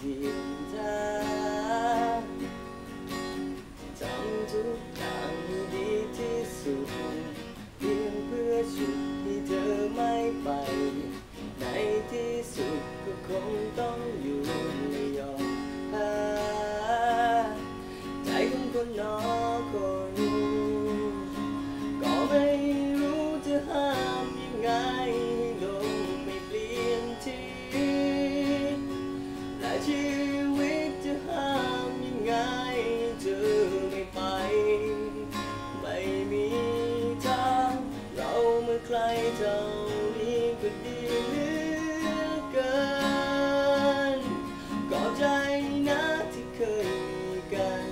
ย ใครเท่านี้ก็ดีเหลือเกินก็ใจนะที่เคยมีกัน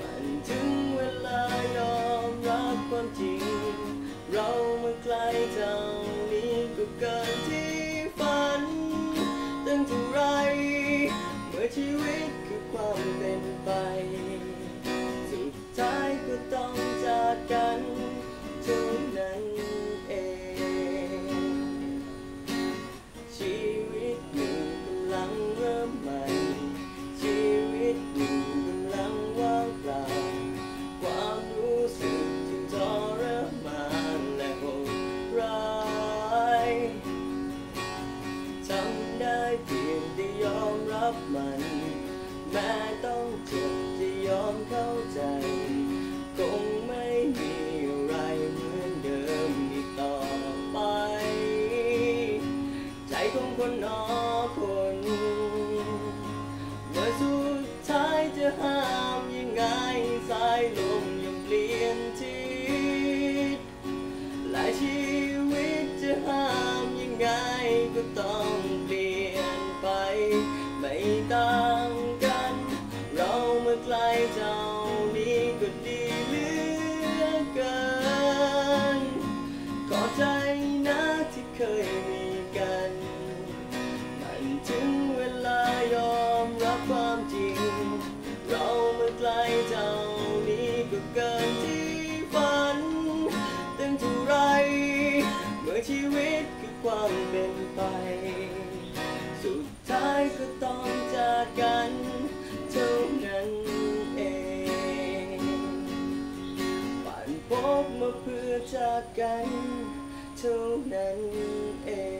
มันถึงเวลายอมรับความจริง เรามื่อไกลเจ้า ได้เพียงแต่ยอมรับมัน แม้ต้องเจ็บจะยอมเข้าใจ คงไม่มีอะไรเหมือนเดิมอีกต่อไป ใจของคนนอคนเมื่อสุดท้ายจะห้ามยังไงสายลมยังเปลี่ยนทิศและชีวิตจะห้ามยังไงก็ต้อง ตคือความเป็นไป สุดท้ายก็ต้องจากกันเท่านั้นเองผ่านพบมาเพื่อจากกันเท่านั้นเอง